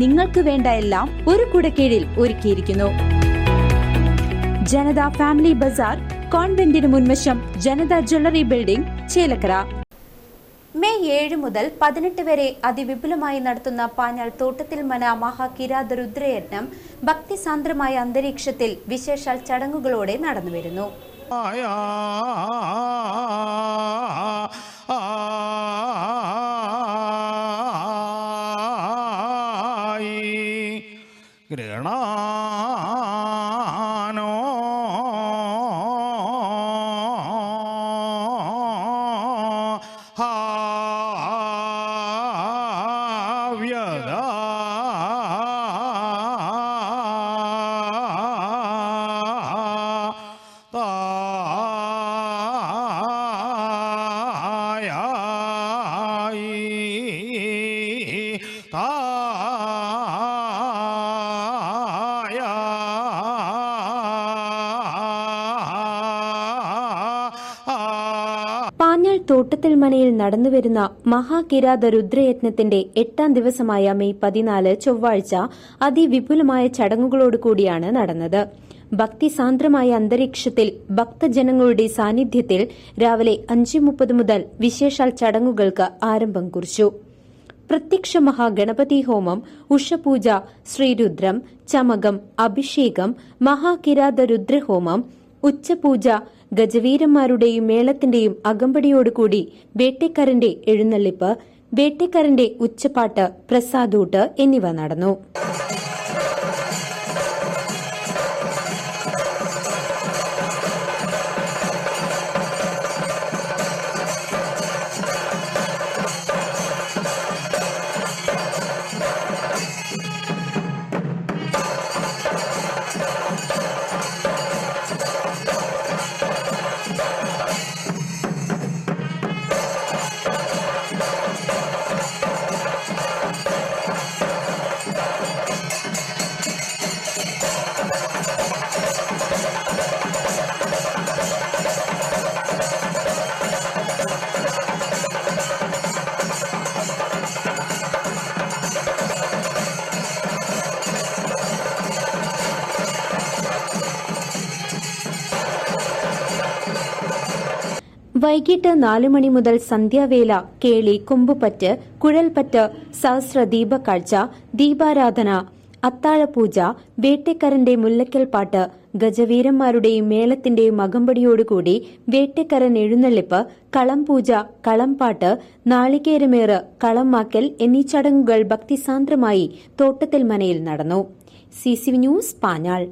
നിങ്ങൾക്ക് വേണ്ട എല്ലാം ഒരു കുടക്കീഴിൽ ഒരുക്കിയിരിക്കുന്നു. ജനത ഫാമിലി ബസാർ കോൺവെന്റിന് മുൻവശം Janata jewellery building Chelakkara. May ഏഴ് മുതൽ പതിനെട്ട് വരെ അതിവിപുലമായി നടത്തുന്ന പാഞ്ഞാൾ തോട്ടത്തിൽ മന മഹാകിരാത രുദ്രയജ്ഞം ഭക്തിസാന്ദ്രമായ അന്തരീക്ഷത്തിൽ വിശേഷാൽ ചടങ്ങുകളോടെ നടന്നുവരുന്നു. ആയ ഗൃണാനോ പാഞ്ഞാൾ തോട്ടത്തിൽ മനയിൽ നടന്നുവരുന്ന മഹാകിരാത രുദ്രയജ്ഞത്തിന്റെ എട്ടാം ദിവസമായ മെയ് പതിനാല് ചൊവ്വാഴ്ച അതിവിപുലമായ ചടങ്ങുകളോടുകൂടിയാണ് നടന്നത്. ഭക്തിസാന്ദ്രമായ അന്തരീക്ഷത്തിൽ ഭക്തജനങ്ങളുടെ സാന്നിധ്യത്തിൽ രാവിലെ അഞ്ച് മുപ്പത് മുതൽ വിശേഷാൽ ചടങ്ങുകൾക്ക് ആരംഭം കുറിച്ചു. പ്രത്യക്ഷ മഹാഗണപതി ഹോമം ഉഷപൂജ ശ്രീരുദ്രം ചമകം അഭിഷേകം മഹാകിരാത രുദ്രഹോമം ഉച്ചപൂജ ഗജവീരന്മാരുടെയും മേളത്തിന്റെയും അകമ്പടിയോടുകൂടി വേട്ടക്കാരന്റെ എഴുന്നള്ളിപ്പ് വേട്ടക്കാരന്റെ ഉച്ചപ്പാട്ട് പ്രസാദൂട്ട് എന്നിവ നടന്നു. വൈകിട്ട് നാലു മണി മുതൽ സന്ധ്യാവേല കേളി കൊമ്പുപറ്റ് കുഴൽപ്പറ്റ് സഹസ്ര ദീപക്കാഴ്ച ദീപാരാധന അത്താഴപൂജ വേട്ടക്കരന്റെ മുല്ലക്കൽ പാട്ട് ഗജവീരന്മാരുടെയും മേളത്തിന്റെയും അകമ്പടിയോടുകൂടി വേട്ടക്കരൻ എഴുന്നള്ളിപ്പ് കളംപൂജ കളംപാട്ട് നാളികേരമേറ് കളംമാക്കൽ എന്നീ ചടങ്ങുകൾ ഭക്തിസാന്ദ്രമായി തോട്ടത്തിൽ മനയിൽ നടന്നു. C news Panjal.